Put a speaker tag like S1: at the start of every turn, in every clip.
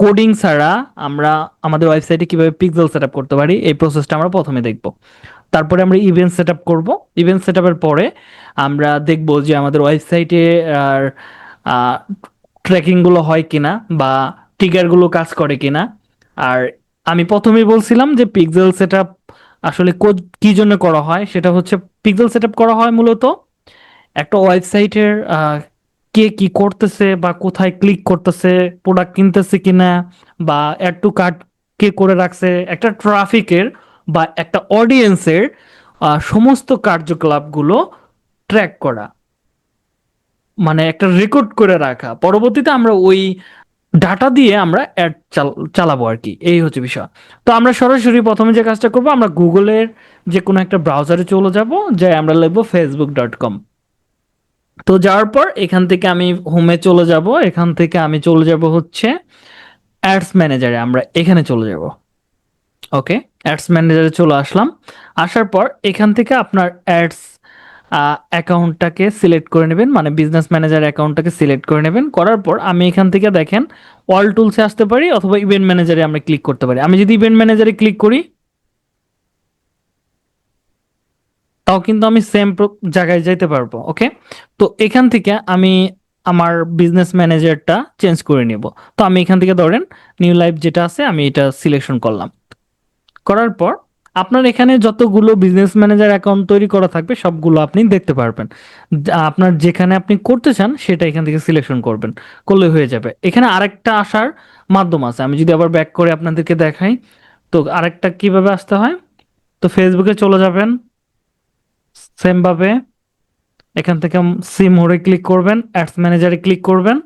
S1: Coding ছাড়া আমরা আমাদের ওয়েবসাইটে কীভাবে পিক্সেল সেট করতে পারি, এই প্রসেসটা আমরা প্রথমে দেখব। তারপরে আমরা ইভেন্ট সেট আপ করব ইভেন্ট সেট পরে আমরা দেখব যে আমাদের ওয়েবসাইটে আর ট্র্যাকিংগুলো হয় কিনা বা ট্রিগারগুলো কাজ করে কিনা। আর আমি প্রথমেই বলছিলাম যে পিক্সেল সেট আসলে কি জন্য করা হয়, সেটা হচ্ছে পিক্সেল সেট করা হয় মূলত একটা ওয়েবসাইটের কে কি করতেছে বা কোথায় ক্লিক করতেছে প্রোডাক্ট কিনতেছে কিনা বা অ্যাড টু কার্ট কে করে রাখছে, একটা ট্রাফিকের বা একটা অডিয়েন্সের সমস্ত কার্যকলাপগুলো ট্র্যাক করা। মানে একটা রেকর্ড করে রাখা। পরবর্তীতে আমরা ওই ডাটা দিয়ে আমরা অ্যাড চালাবো আর কি এই হচ্ছে বিষয়। তো আমরা সরাসরি প্রথমে যে কাজটা করব, আমরা গুগলের যে কোনো একটা ব্রাউজারে চলে যাব যে আমরা লিখব ফেসবুক ডট কম তো যাওয়ার পর এখান থেকে আমি হোমে চলে যাব। এখান থেকে আমি চলে যাব হচ্ছে অ্যাডস ম্যানেজারে আমরা এখানে চলে যাব। ওকে অ্যাডস ম্যানেজারে চলে আসলাম। আসার পর এখান থেকে আপনার অ্যাডস অ্যাকাউন্টটাকে সিলেক্ট করে নেবেন। মানে বিজনেস ম্যানেজার অ্যাকাউন্টটাকে সিলেক্ট করে নেবেন। করার পর আমি এখান থেকে দেখেন অল টুলসে আসতে পারি অথবা ইভেন্ট ম্যানেজারে আমরা ক্লিক করতে পারি। আমি যদি ইভেন্ট ম্যানেজারে ক্লিক করি তাও কিন্তু আমি সেম জায়গায় যাইতে পারব ওকে তো এখান থেকে আমি আমার বিজনেস ম্যানেজারটা চেঞ্জ করে নেব। তো আমি এখান থেকে ধরেন নিউ লাইফ যেটা আছে, আমি এটা সিলেকশন করলাম। করার পর আপনার এখানে যতগুলো বিজনেস ম্যানেজার অ্যাকাউন্ট তৈরি করা থাকবে, সবগুলো আপনি দেখতে পারবেন। আপনার যেখানে আপনি করতে চান, সেটা এখান থেকে সিলেকশন করবেন। করলে হয়ে যাবে। এখানে আরেকটা আসার মাধ্যম আছে। আমি যদি আবার ব্যাক করে আপনাদেরকে দেখাই, তো আরেকটা কীভাবে আসতে হয়? তো ফেসবুকে চলে যাবেন। সেম ভাবে এখান থেকে সিম মোড়ে ক্লিক করবেন, অ্যাডস ম্যানেজারে ক্লিক করবেন।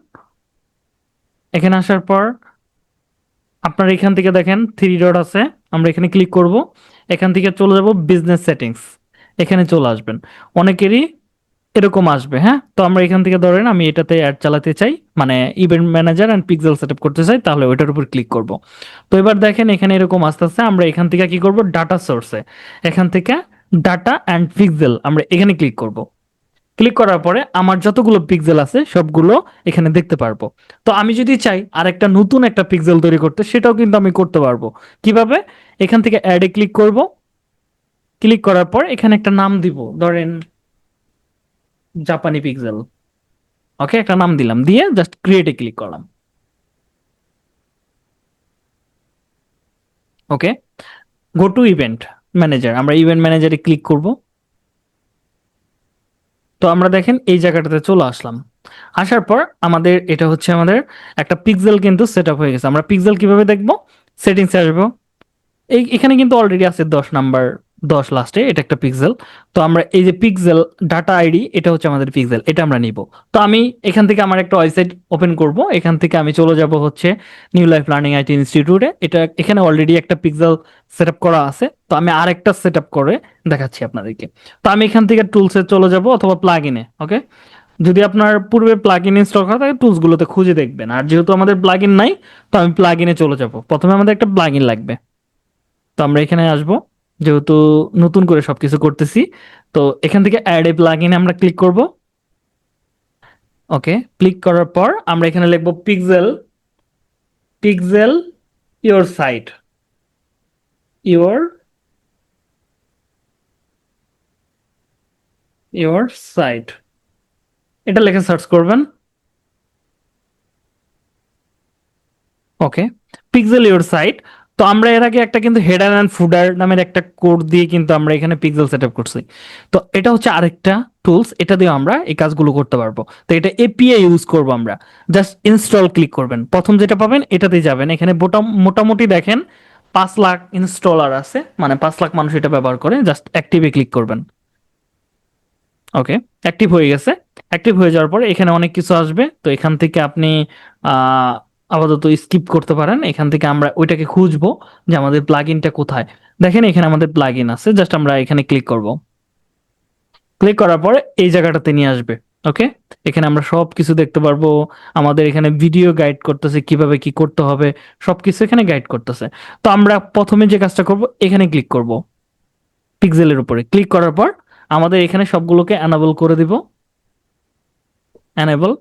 S1: এখানে আসার পর আপনার এখান থেকে দেখেন থ্রি ডট আছে, আমরা এখানে ক্লিক করব। এখান থেকে চলে যাব বিজনেস সেটিংস, এখানে চলে আসবেন। অনেকেরই এরকম আসবে হ্যাঁ? তো আমরা এখান থেকে ধরেন আমি এটাতে অ্যাড চালাতে চাই মানে event manager and pixel set করতে চাই, তাহলে ওইটার উপর ক্লিক করব। তো এবার দেখেন এখানে এরকম আস্তে আস্তে আমরা এখান থেকে কি করব? ডাটা সোর্সে এখান থেকে ডাটা অ্যান্ড পিক্সেল আমরা এখানে ক্লিক করব। ক্লিক করার পরে আমার যতগুলো পিক্সেল আছে সবগুলো এখানে দেখতে পারব। তো আমি যদি চাই আর একটা নতুন একটা পিক্সেল তৈরি করতে, সেটাও কিন্তু আমি করতে পারব। কীভাবে? এখান থেকে অ্যাডে ক্লিক করব। ক্লিক করার পর এখানে একটা নাম দিব। ধরেন জাপানি পিক্সেল ওকে একটা নাম দিলাম। দিয়ে জাস্ট ক্রিয়েটে ক্লিক করলাম। Okay go to event manager আমরা ইভেন্ট ম্যানেজারে ক্লিক করব। তো আমরা দেখেন এই জায়গাটাতে চলে আসলাম। আসার পর আমাদের, এটা হচ্ছে আমাদের একটা পিক্সেল কিন্তু সেট হয়ে গেছে। আমরা পিক্সেল কীভাবে দেখব? সেটিংসে আসব। এই, এখানে কিন্তু অলরেডি আছে দশ নাম্বার দশ লাস্টে, এটা একটা পিক্সেল তো আমরা এই যে পিক্সেল ডাটা আইডি এটা হচ্ছে আমাদের পিক্সেল এটা আমরা নিব। তো আমি এখান থেকে আমার একটা ওয়েবসাইট ওপেন করব। এখান থেকে আমি চলে যাব হচ্ছে নিউ লাইফ লার্নিং আইটি ইনস্টিটিউটে এটা এখানে অলরেডি একটা পিক্সেল সেট করা আছে। তো আমি আরেকটা সেট করে দেখাচ্ছি আপনাদেরকে। তো আমি এখান থেকে টুলসে চলে যাব অথবা প্লাগ ইনে ওকে যদি আপনার পূর্বে প্লাগ ইন ইনস্টল করা থাকে টুলসগুলোতে খুঁজে দেখবেন। আর যেহেতু আমাদের প্লাগ ইন নাই, তো আমি প্লাগ ইনে চলে যাব। প্রথমে আমাদের একটা প্লাগ ইন লাগবে। তো আমরা এখানে আসব। যেহেতু নতুন করে সবকিছু করতেছি, তো এখান থেকে অ্যাড এ প্লাগ ইনে আমরা ক্লিক করব। ওকে ক্লিক করার পর আমরা এখানে লিখব pixel pixel your site your your site এটা লেখে সার্চ করবেন। ওকে পিক্সেল ইওর সাইট তো আমরা এর আগে একটা কিন্তু হেডার অ্যান্ড ফুডার নামের একটা কোড দিয়ে কিন্তু আমরা এখানে পিক্সেল সেট আপ করছি। তো এটা হচ্ছে আরেকটা টুলস এটা দিয়ে আমরা এই কাজগুলো করতে পারব। তো এটা এপিআই ইউজ করব আমরা। জাস্ট ইনস্টল ক্লিক করবেন। প্রথম যেটা পাবেন এটাতে যাবেন। এখানে মোটামুটি দেখেন, পাঁচ লাখ ইনস্টলার আছে। মানে পাঁচ লাখ মানুষ এটা ব্যবহার করে। জাস্ট অ্যাক্টিভে ক্লিক করবেন। ওকে অ্যাক্টিভ হয়ে গেছে। অ্যাক্টিভ হয়ে যাওয়ার পরে এখানে অনেক কিছু আসবে। তো এখান থেকে আপনি আপাতত স্কিপ করতে পারেন। এখান থেকে আমরা ওইটাকে খুঁজবো যে আমাদের প্লাগ ইনটা কোথায়। দেখেন এখানে আমাদের প্লাগ ইন আছে জাস্ট আমরা এখানে ক্লিক করব। ক্লিক করার পরে এই জায়গাটাতে নিয়ে আসবে ওকে এখানে আমরা সব কিছু দেখতে পারব। আমাদের এখানে ভিডিও গাইড করতেছে, কীভাবে কি করতে হবে, সবকিছু এখানে গাইড করতেছে। তো আমরা প্রথমে যে কাজটা করব, এখানে ক্লিক করব। পিক্সেলের উপরে। ক্লিক করার পর আমাদের এখানে সবগুলোকে অ্যানাবল করে দিব। এনেবল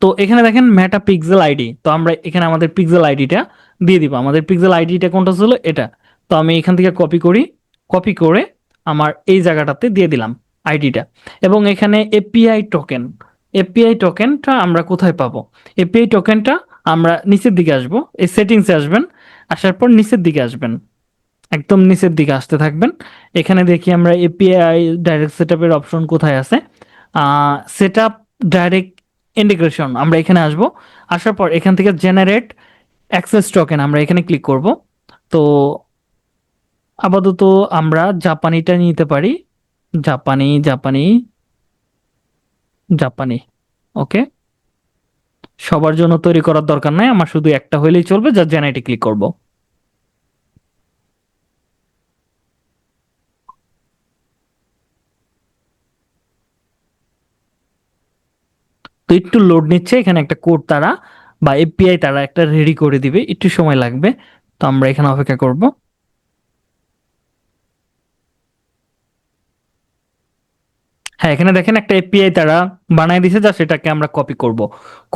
S1: তো এখানে দেখেন মেটা পিক্সেল আইডি তো আমরা এখানে আমাদের পিক্সেল আইডিটা দিয়ে দিব। আমাদের পিক্সেল আইডিটা কোনটা ছিল? এটা। তো আমি এখান থেকে কপি করি। কপি করে আমার এই জায়গাটাতে দিয়ে দিলাম আইডিটা এবং এখানে এপিআই টোকেন এপিআই টোকেনটা আমরা কোথায় পাবো? এপিআই টোকেনটা আমরা নিচের দিকে আসব। এই সেটিংসে আসবেন। আসার পর নিচের দিকে আসবেন। একদম নিচের দিকে আসতে থাকবেন। এখানে দেখি আমরা এপিআই ডাইরেক্ট সেটআপের অপশন কোথায় আছে? সেট আপ ডাইরেক্ট ইন্টিগ্রেশন আমরা এখানে আসব। আসার পর এখান থেকে জেনারেট অ্যাক্সেস টোকেন আমরা এখানে ক্লিক করব। তো আপাতত আমরা জাপানিটা নিতে পারি। জাপানি জাপানি জাপানি ওকে সবার জন্য তৈরি করার দরকার নাই, আমার শুধু একটা হইলেই চলবে যা জেনারেটে ক্লিক করব। একটু লোড নিচ্ছে, এখানে একটা কোড তারা বা এপিআই তারা একটা রেডি করে দিবে, একটু সময় লাগবে। তো আমরা এখানে অপেক্ষা করব। হ্যাঁ এখানে দেখেন একটা এপিআই তারা বানায় দিছে যা সেটাকে আমরা কপি করব।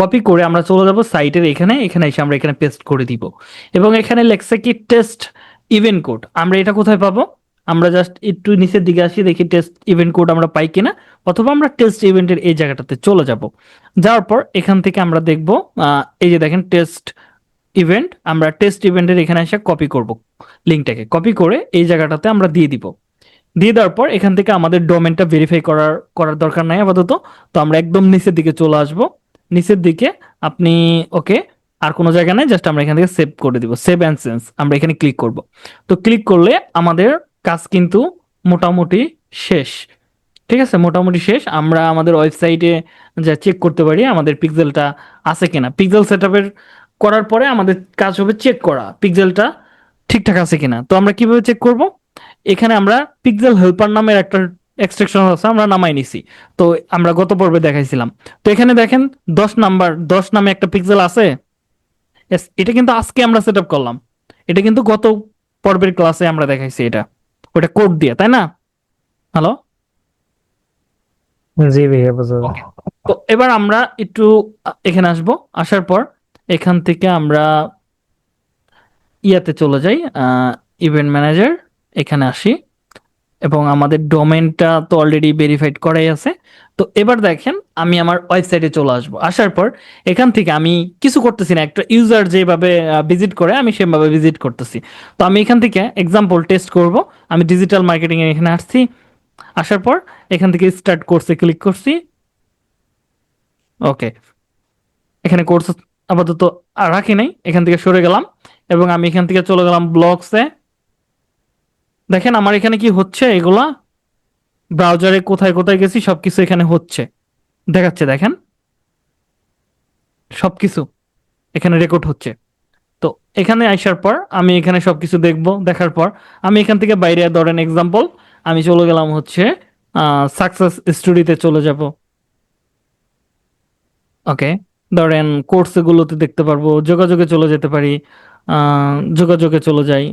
S1: কপি করে আমরা চলে যাব সাইটের এখানে এখানে এসে আমরা এখানে পেস্ট করে দিব। এবং এখানে লেখছে কি টেস্ট ইভেন্ট কোড আমরা এটা কোথায় পাবো? আমরা জাস্ট একটু নিচের দিকে আসি, দেখি টেস্ট ইভেন্ট কোড আমরা পাই কিনা, অথবা আমরা টেস্ট ইভেন্টের এই জায়গাটাতে চলে যাব। যাওয়ার পর এখান থেকে আমরা দেখব এই যে দেখেন টেস্ট ইভেন্ট আমরা টেস্ট ইভেন্টের এখানে এসে কপি করব লিঙ্কটাকে কপি করে এই জায়গাটাতে আমরা দিয়ে দিব। দিয়ে দেওয়ার পর এখান থেকে আমাদের ডোমেনটা ভেরিফাই করার করার দরকার নাই আপাতত। তো আমরা একদম নিচের দিকে চলে আসব। নিচের দিকে আপনি, ওকে, আর কোনো জায়গা নাই জাস্ট আমরা এখান থেকে সেভ করে দিব। সেভ অ্যান্ড সেন্স আমরা এখানে ক্লিক করব। তো ক্লিক করলে আমাদের কাজ কিন্তু মোটামুটি শেষ। ঠিক আছে? মোটামুটি শেষ। আমরা আমাদের ওয়েবসাইটে যা চেক করতে পারি, আমাদের পিক্সেলটা আছে কিনা। পিক্সেল সেটআপের করার পরে আমাদের কাজ হবে চেক করা পিক্সেলটা ঠিকঠাক আছে কিনা। তো আমরা কীভাবে চেক করব? এখানে আমরা পিক্সেল হেল্পার নামের একটা এক্সট্রাকশন আছে, আমরা নামাই নিছি। তো আমরা গত পর্বে দেখাইছিলাম। তো এখানে দেখেন, দশ নাম্বার, দশ নামে একটা পিক্সেল আছে। এটা কিন্তু আজকে আমরা সেট করলাম। এটা কিন্তু গত পর্বের ক্লাসে আমরা দেখাইছি এটা। ওটা কোড দিয়ে তাই না? হ্যালো
S2: জি ভাইয়া বুঝা।
S1: তো এবার আমরা একটু এখানে আসব। আসার পর এখান থেকে আমরা ইয়াতে চলে যাই ইভেন্ট ম্যানেজার এখানে আসি। এবং আমাদের ডোমেনটা তো অলরেডি ভেরিফাইড করাই আছে। তো এবার দেখেন, আমি আমার ওয়েবসাইটে চলে আসব। আসার পর এখান থেকে আমি কিছু করতেছি না, একটা ইউজার যেভাবে ভিজিট করে, আমি সেভাবে ভিজিট করতেছি। তো আমি এখান থেকে এক্সাম্পল টেস্ট করব। আমি ডিজিটাল মার্কেটিং এ এখানে আসছি। আসার পর এখান থেকে স্টার্ট কোর্সে ক্লিক করছি। ওকে এখানে কোর্স আপাতত রাখি নাই, এখান থেকে সরে গেলাম এবং আমি এখান থেকে চলে গেলাম ব্লগসে দেখেন আমার এখানে কি হচ্ছে? এগুলা ব্রাউজারে কোথায় কোথায় গেছি, সবকিছু এখানে হচ্ছে। দেখাচ্ছে, দেখেন। সবকিছু এখানে রেকর্ড হচ্ছে। তো এখানে আসার পর আমি এখানে সবকিছু দেখব, দেখার পর। আমি এখান থেকে বাইরে ধরেন এক্সাম্পল আমি চলে গেলাম হচ্ছে সাকসেস স্টুডিতে চলে যাব। ওকে, ধরেন কোর্সগুলোতে দেখতে পারব, যোগাযোগে চলে যেতে পারি যোগাযোগে চলে যাই।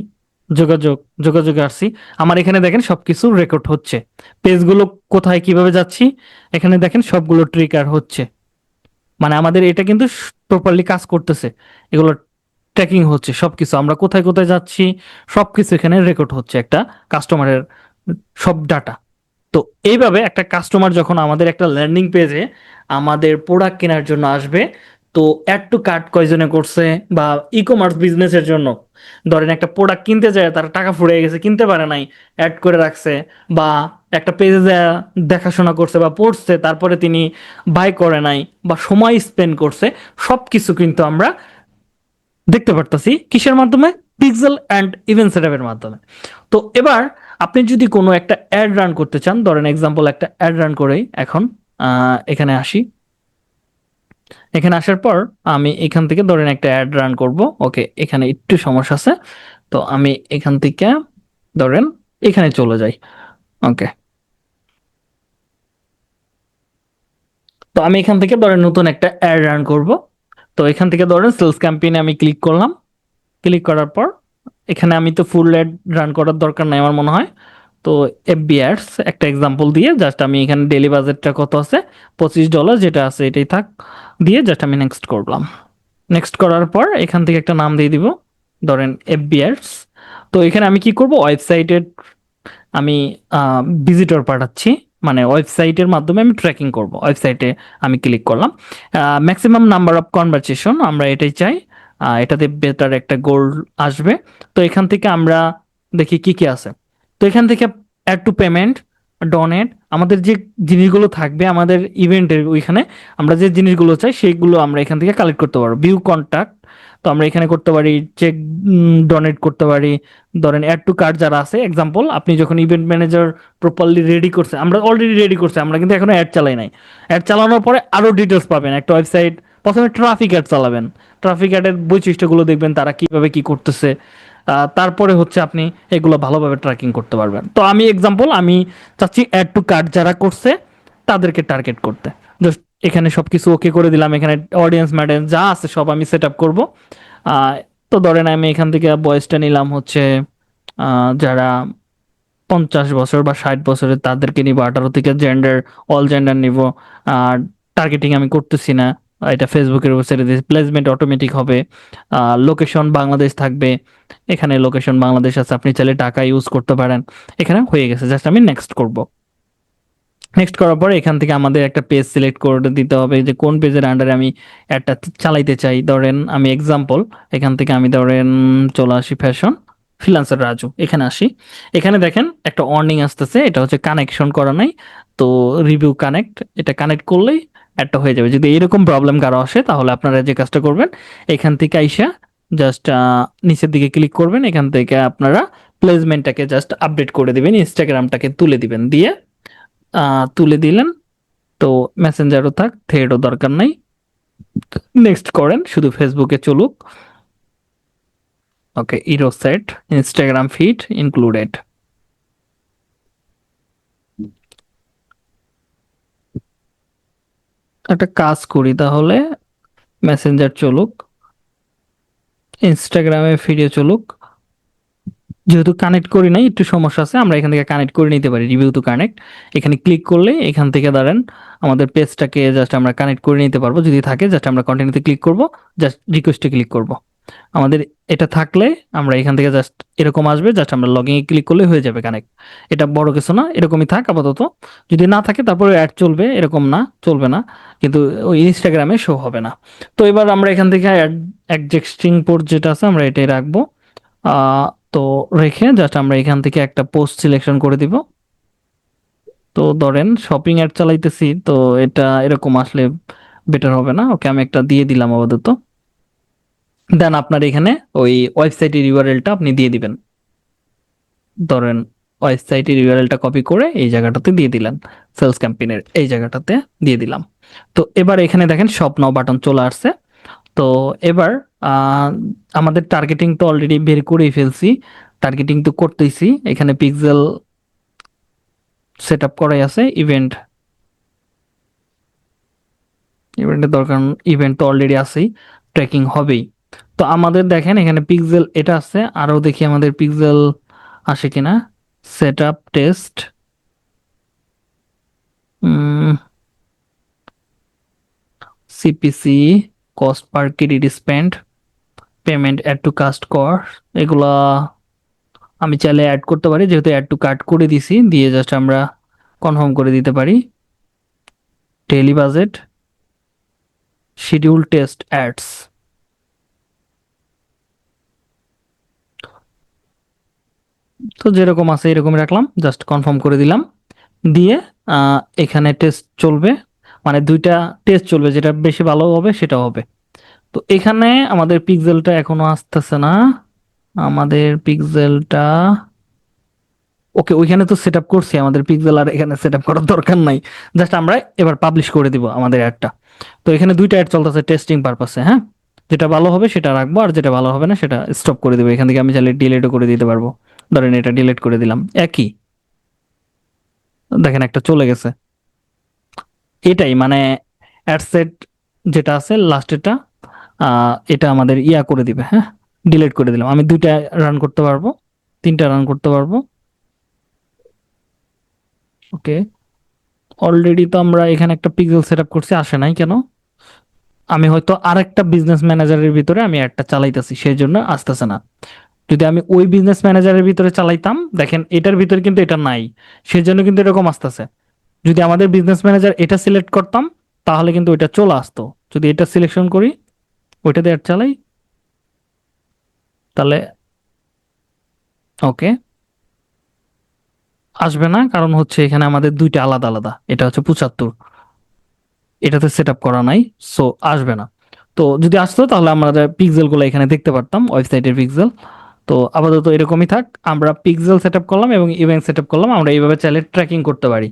S1: যোগাযোগ, যোগাযোগে আসছি। আমার এখানে দেখেন সবকিছু রেকর্ড হচ্ছে। পেজগুলো কোথায়, কীভাবে যাচ্ছি, এখানে দেখেন সবগুলো ট্রিকার হচ্ছে। মানে আমাদের এটা কিন্তু প্রপারলি কাজ করতেছে। এগুলো ট্র্যাকিং হচ্ছে, সবকিছু। আমরা কোথায় কোথায় যাচ্ছি, সবকিছু এখানে রেকর্ড হচ্ছে একটা কাস্টমারের সব ডাটা তো এইভাবে একটা কাস্টমার যখন আমাদের একটা ল্যান্ডিং পেজে আমাদের প্রোডাক্ট কেনার জন্য আসবে তো অ্যাড টু কার্ট কয়জনে করছে বা ই কমার্স বিজনেসের জন্য? ধরেন একটা প্রোডাক্ট কিনতে যায়, তার টাকা ফুরিয়ে গেছে, কিনতে পারে নাই অ্যাড করে রাখছে বা একটা পেজে দেখাশোনা করছে বা পড়ছে, তারপরে তিনি বাই করে নাই বা সময় স্পেন্ড করছে সব কিছু কিন্তু আমরা দেখতে পারতাছি কিসের মাধ্যমে? পিক্সেল অ্যান্ড ইভেন্ট সেটআপের মাধ্যমে। তো এবার আপনি যদি কোনো একটা অ্যাড রান করতে চান, ধরেন এক্সাম্পল একটা অ্যাড রান করেই এখন এখানে আসি। এখানে আসার পর আমি এখান থেকে ধরেন একটা অ্যাড রান করব। ওকে এখানে একটু সমস্যা আছে। তো আমি এখান থেকে ধরেন এখানে চলে যাই। ওকে তো আমি এখান থেকে ধরেন নতুন একটা অ্যাড রান করব। তো এখান থেকে ধরেন সেলস ক্যাম্পেইনে আমি ক্লিক করলাম। ক্লিক করার পর এখানে আমি তো ফুল অ্যাড রান করার দরকার নাই আমার মনে হয়। তো এফবি অ্যাডস একটা এক্সাম্পল দিয়ে জাস্ট আমি এখানে ডেলি বাজেটটা কত আছে? পঁচিশ ডলার যেটা আছে এটাই থাক, দিয়ে জাস্ট আমি নেক্সট করলাম। নেক্সট করার পর এখান থেকে একটা নাম দিয়ে দিব, ধরেন এফবি অ্যাডস তো এখানে আমি কি করব? ওয়েবসাইটের আমি ভিজিটর পাঠাচ্ছি মানে ওয়েবসাইটের মাধ্যমে আমি ট্র্যাকিং করব। ওয়েবসাইটে আমি ক্লিক করলাম। ম্যাক্সিমাম নাম্বার অফ কনভারসেশন আমরা এটাই চাই এটাতে বেটার একটা গোল আসবে। তো এখান থেকে আমরা দেখি কি কি আছে। তো এখান থেকে অ্যাড টু পেমেন্ট ডোনেট আমাদের যে জিনিসগুলো থাকবে, আমাদের ইভেন্টের ওইখানে আমরা যে জিনিসগুলো চাই সেইগুলো আমরা এখান থেকে কালেক্ট করতে পারব। ভিউ কন্ট্যাক্ট তো আমরা এখানে করতে পারি চেক ডোনেট করতে পারি। ধরেন অ্যাড টু কার্ড যারা আছে এক্সাম্পল আপনি যখন ইভেন্ট ম্যানেজার প্রপারলি রেডি করছে, আমরা অলরেডি রেডি করছে, আমরা কিন্তু এখনও অ্যাড চালাই নাই। অ্যাড চালানোর পরে আরও ডিটেলস পাবেন, একটা ওয়েবসাইট প্রথমে ট্রাফিক অ্যাড চালাবেন। ট্রাফিক অ্যাডের বৈশিষ্ট্যগুলো দেখবেন, তারা কীভাবে কি করতেছে। তারপরে হচ্ছে আপনি এগুলো ভালোভাবে ট্র্যাকিং করতে পারবেন। তো আমি এক্সাম্পল আমি চাচ্ছি অ্যাড টু কার্ড যারা করছে, তাদেরকে টার্গেট করতে। জাস্ট এখানে সব কিছু ওকে করে দিলাম, এখানে অডিয়েন্স ম্যাডেন্স যা আছে সব আমি সেট আপ করব তো ধরেন আমি এখান থেকে বয়সটা নিলাম হচ্ছে যারা পঞ্চাশ বছর বা ষাট বছরের তাদেরকে নিব, আঠারো থেকে জেন্ডার অল জেন্ডার নিব। আর টার্গেটিং আমি করতেছি না। এটা ফেসবুকের ওয়েবসাইটে দিয়ে প্লেসমেন্ট অটোমেটিক হবে। লোকেশন বাংলাদেশ থাকবে। এখানে লোকেশন বাংলাদেশ আছে, আপনি চাইলে টাকা ইউজ করতে পারেন। এখানে হয়ে গেছে জাস্ট আমি নেক্সট করব। নেক্সট করার পরে এখান থেকে আমাদের একটা পেজ সিলেক্ট করে দিতে হবে যে কোন পেজের আন্ডারে আমি একটা চালাইতে চাই। ধরেন আমি এক্সাম্পল এখান থেকে আমি ধরেন চলে আসি ফ্যাশন ফ্রিলান্সার রাজু, এখানে আসি। এখানে দেখেন একটা অর্নিং আসতেছে, এটা হচ্ছে কানেকশন করা নাই। তো রিভিউ কানেক্ট এটা কানেক্ট করলেই একটা হয়ে যাবে। যদি এরকম প্রবলেম কারও আসে, তাহলে আপনারা যে কাজটা করবেন, এখান থেকে আইসা জাস্ট নিচের দিকে ক্লিক করবেন, এখান থেকে আপনারা প্লেসমেন্টটাকে জাস্ট আপডেট করে দিবেন ইনস্টাগ্রামটাকে তুলে দিবেন। দিয়ে তুলে দিলেন, তো মেসেঞ্জারও থাক থ্রেডও দরকার নাই। নেক্সট করেন, শুধু ফেসবুকে চলুক। ওকে ইরো সেট ইনস্টাগ্রাম ফিড ইনক্লুডেড একটা কাজ করি তাহলে মেসেঞ্জার চলুক ইনস্টাগ্রামে ফিরে চলুক, যেহেতু কানেক্ট করি নাই, একটু সমস্যা আছে, আমরা এখান থেকে কানেক্ট করে নিতে পারি রিভিউ টু কানেক্ট এখানে ক্লিক করলে এখান থেকে দাঁড়ান, আমাদের পেজটাকে জাস্ট আমরা কানেক্ট করে নিতে পারব, যদি থাকে জাস্ট আমরা কন্টিনিউতে ক্লিক করব জাস্ট রিকোয়েস্টে ক্লিক করব। আমাদের এটা থাকলে আমরা এখান থেকে জাস্ট এরকম আসবে জাস্ট আমরা লগইন এ ক্লিক করলে হয়ে যাবে কানেক্ট এটা বড় কিছু না, এরকমই থাক আপাতত। যদি না থাকে তারপরে অ্যাড চলবে, এরকম না, চলবে না, কিন্তু ওই ইনস্টাগ্রামে শো হবে না। তো এবার আমরা এখান থেকে অ্যাড অ্যাডজেক্টিং পোর্ট যেটা আছে আমরা এটাই রাখব। তো রেখে জাস্ট আমরা এখান থেকে একটা পোস্ট সিলেকশন করে দিব। তো ধরেন শপিং অ্যাড চালাইতেছি, তো এটা এরকম আসলে বেটার হবে না। ওকে, আমি একটা দিয়ে দিলাম আপাতত। দেন আপনার এখানে ওই ওয়েবসাইটের ইউআরএলটা আপনি দিয়ে দিবেন। ধরেন ওয়েবসাইটের ইউআরএলটা কপি করে এই জায়গাটাতে দিয়ে দিলেন সেলস ক্যাম্পেইনের এই জায়গাটাতে দিয়ে দিলাম। তো এবার এখানে দেখেন শপ নাও বাটন চলে আসছে। তো এবার আমাদের টার্গেটিং তো অলরেডি বের করেই ফেলছি। টার্গেটিং তো করতেইছি এখানে পিক্সেল সেট আপ করাই আছে ইভেন্ট ইভেন্টের দরকার ইভেন্ট তো অলরেডি আছেই ট্র্যাকিং হবেই। তো আমাদের দেখেন এখানে পিক্সেল এটা আছে, আরও দেখি আমাদের পিক্সেল আসে কিনা। Set up test CPC cost per credit spend payment add to cart কর এগুলা আমি চাইলে অ্যাড করতে পারি, যেহেতু অ্যাড টু কাট করে দিছি, দিয়ে জাস্ট আমরা কনফার্ম করে দিতে পারি। Daily budget schedule test ads তো যেরকম আছে এরকম রাখলাম জাস্ট কনফার্ম করে দিলাম। দিয়ে এখানে টেস্ট চলবে মানে দুইটা টেস্ট চলবে, যেটা বেশি ভালো হবে সেটা হবে। তো এখানে আমাদের পিক্সেলটা এখনও আসতেছে না। আমাদের পিক্সেলটা ওকে, ওইখানে তো সেট আপ করছি, আমাদের পিক্সেল আর এখানে সেট আপ করার দরকার নাই। জাস্ট আমরা এবার পাবলিশ করে দিব আমাদের অ্যাডটা তো এখানে দুইটা অ্যাড চলতেছে টেস্টিং পারপাসে হ্যাঁ? যেটা ভালো হবে সেটা রাখব, আর যেটা ভালো হবে না সেটা স্টপ করে দেবো। এখান থেকে আমি চাইলে ডিলেটও করে দিতে পারব। ধরেন এটা ডিলিট করে দিলাম। একই। দেখেন একটা চলে গেছে। এটাই মানে অ্যাডসেট যেটা আছে লাস্টেরটা এটা আমাদের ইয়া করে দিবে হ্যাঁ? ডিলিট করে দিলাম। আমি দুইটা রান করতে পারব, তিনটা রান করতে পারব। ওকে। অলরেডি তো আমরা এখানে একটা পিক্সেল সেট আপ করছি, আসে নাই কেন? আমি হয়তো আরেকটা বিজনেস ম্যানেজারের ভিতরে আমি একটা চালাইতেছি, সেই জন্য আসতেছে না। যদি আমি ওই বিজনেস ম্যানেজারের ভিতরে চালাইতাম, দেখেন এটার ভিতরে কিন্তু এটা নাই। সেজন্য কিন্তু এরকম আসতেছে। যদি আমাদের বিজনেস ম্যানেজার এটা সিলেক্ট করতাম, তাহলে কিন্তু ওইটা চলে আসতো। যদি এটা সিলেকশন করি, ওইটাতে অ্যাড চালাই, তাহলে ওকে আসবে না, কারণ হচ্ছে এখানে আমাদের দুইটা আলাদা আলাদা। এটা হচ্ছে পঁচাত্তর। এটাতে সেট আপ করা নাই সো আসবে না। তো যদি আসতো, তাহলে আমরা পিক্সেলগুলো এখানে দেখতে পারতাম ওয়েবসাইটের পিক্সেল তো আপাতত এরকমই থাক, আমরা পিক্সেল সেট করলাম এবং ইভেন্ট সেট করলাম, আমরা এইভাবে চাইলে ট্র্যাকিং করতে পারি।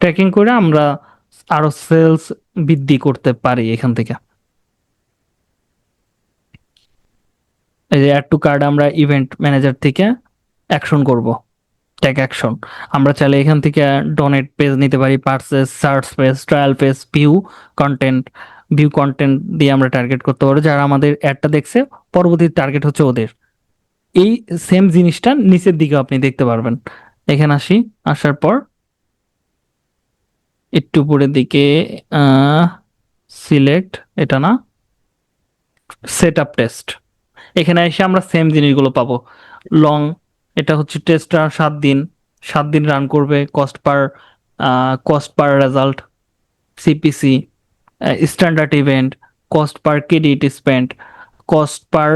S1: ট্র্যাকিং করে আমরা আরও সেলস বৃদ্ধি করতে পারি এখান থেকে। এই যে অ্যাড টু কার্ড আমরা ইভেন্ট ম্যানেজার থেকে অ্যাকশন করব ট্যাগ অ্যাকশন আমরা চাইলে এখান থেকে ডোনেট পেজ নিতে পারি purchase search page trial page view content view content দিয়ে আমরা টার্গেট করতে পারব। যারা আমাদের অ্যাডটা দেখছে, পরবর্তী টার্গেট হচ্ছে ওদের। এই সেম জিনিসটা নিচের দিকে আপনি দেখতে পারবেন। এখানে আসি, আসার পর একটু উপরের দিকে সিলেক্ট এটা না সেট আপ টেস্ট এখানে এসে আমরা সেম জিনিসগুলো পাবো। লং এটা হচ্ছে টেস্টটা সাত দিন। সাত দিন রান করবে cost per cost per result CPC standard event cost per credit spend cost per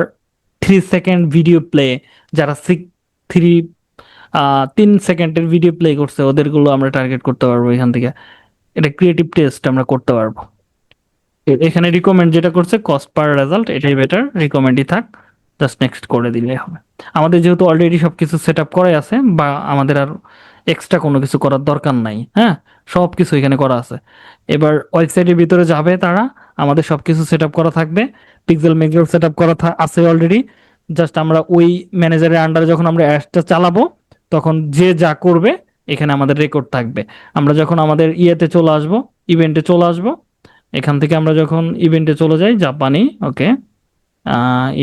S1: three second video play যারা সিক থ্রি তিন সেকেন্ডের ভিডিও প্লে করছে, ওদেরগুলো আমরা টার্গেট করতে পারব এখান থেকে। এটা ক্রিয়েটিভ টেস্ট আমরা করতে পারব। এখানে রিকমেন্ড যেটা করছে কস্ট পার রেজাল্ট এটাই বেটার রিকমেন্ডই থাক জাস্ট নেক্সট করে দিলে হবে। আমাদের যেহেতু অলরেডি সবকিছু সেট আপ করাই আছে, বা আমাদের আর এক্সট্রা কোনো কিছু করার দরকার নাই হ্যাঁ? সব কিছু এখানে করা আছে। এবার ওয়েবসাইটের ভিতরে যাবে তারা আমাদের সবকিছু সেট করা থাকবে। পিক্সেল মেজার সেট করা আছে অলরেডি জাস্ট আমরা ওই ম্যানেজারের আন্ডারে যখন আমরা অ্যাডটা চালাবো, তখন যে যা করবে, এখানে আমাদের রেকর্ড থাকবে। আমরা যখন আমাদের ইয়েতে চলে আসব ইভেন্টে চলে আসব, এখান থেকে আমরা যখন ইভেন্টে চলে যাই জাপানি ওকে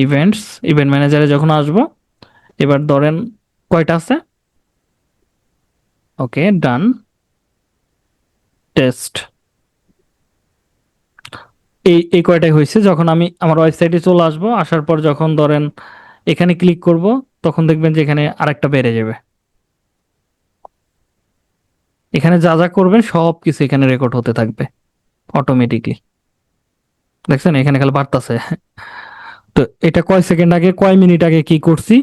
S1: ইভেন্টস ইভেন্ট ম্যানেজারে যখন আসব, এবার ধরেন কয়টা আছে? ওকে ডান টেস্ট এই এই কয়টাই হয়েছে। যখন আমি আমার ওয়েবসাইটে চলে আসব, আসার পর যখন ধরেন এখানে ক্লিক করব, তখন দেখবেন যে এখানে আরেকটা বেড়ে যাবে। এখানে যা যা করবেন সব কিছু এখানে রেকর্ড হতে থাকবে অটোমেটিকলি দেখছেন? এখানে খালি বাড়তাছে। তো এটা কয় সেকেন্ড আগে, কয় মিনিট আগে কি করছি,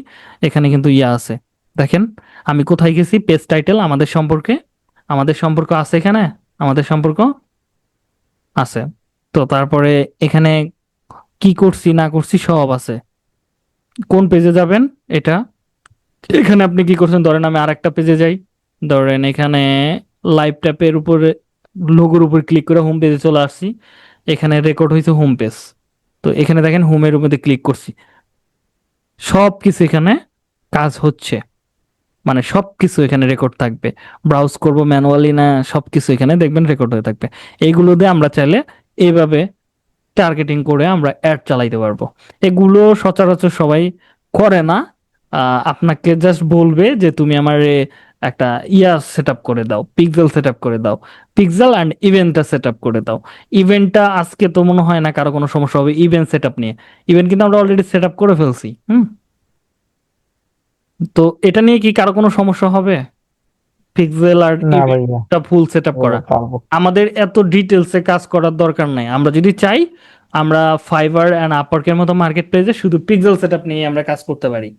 S1: এখানে কিন্তু ইয়া আছে। দেখেন, আমি কোথায় গেছি পেজ টাইটেল আমাদের সম্পর্কে, আমাদের সম্পর্ক আছে এখানে? আমাদের সম্পর্ক আছে। তো তারপরে এখানে কি করছি, না করছি সব আছে। কোন পেজে যাবেন? এটা। এখানে আপনি কি করছেন? ধরেন আমি আরেকটা পেজে যাই। ধরেন এখানে লাইভ ট্যাপের উপরে লোগোর উপর ক্লিক করে হোম পেজে চলে আসছি। এখানে রেকর্ড হয়েছে হোম পেজ তো এখানে দেখেন হোমের মধ্যে ক্লিক করছি। সব কিছু এখানে কাজ হচ্ছে। মানে সব কিছু এখানে রেকর্ড থাকবে। ব্রাউজ করব ম্যানুয়ালি না সব কিছু এখানে দেখবেন রেকর্ড হয়ে থাকবে। এইগুলো দিয়ে আমরা চাইলে এইভাবে টার্গেটিং করে আমরা অ্যাড চালাইতে পারব। এগুলো সচরাচর সবাই করে না। আপনাকে জাস্ট বলবে যে তুমি আমার একটা ইয়া সেট আপ করে দাও পিক্সেল সেট আপ করে দাও পিক্সেল অ্যান্ড ইভেন্টটা সেট আপ করে দাও। ইভেন্টটা আজকে তো মনে হয় না কারও কোনো সমস্যা হবে ইভেন্ট সেট আপ নিয়ে। ইভেন্ট কিন্তু আমরা অলরেডি সেট আপ করে ফেলছি, হুম? তো এটা নিয়ে কি কারও কোনো সমস্যা হবে? পিক্সেল আর
S2: না ভাইয়া।
S1: ইভেন্টটা ফুল সেট আপ করা। আমাদের এত ডিটেলসে কাজ করার দরকার নাই। আমরা যদি চাই আমরা ফাইবার অ্যান্ড আপওয়ার্কের মতো মার্কেট প্লেসে শুধু পিক্সেল সেটআপ নিয়ে আমরা কাজ করতে পারি।